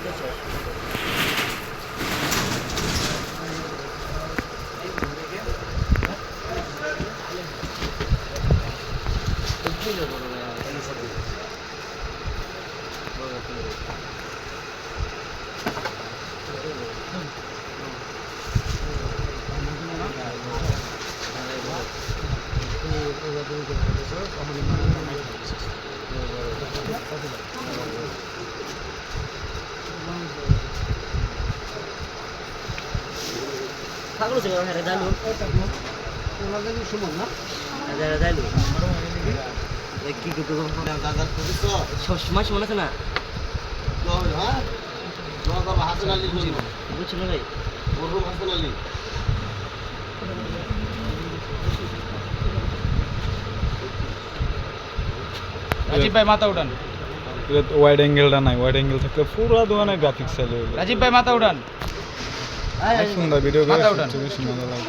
되죠. Thank you. কি করতে সবসময় আছে না? রাজীব ভাই মাথা উঠান। ওয়াইড অ্যাঙ্গেলটা নাই ওয়াইড অ্যাঙ্গেল থাকলে পুরো দোকানে গ্রাফিক্স চাইলে রাজীব ভাই মাথা উঠান। সুন্দর ভিডিও করে মাথা উঠান। বেশি মজা লাগে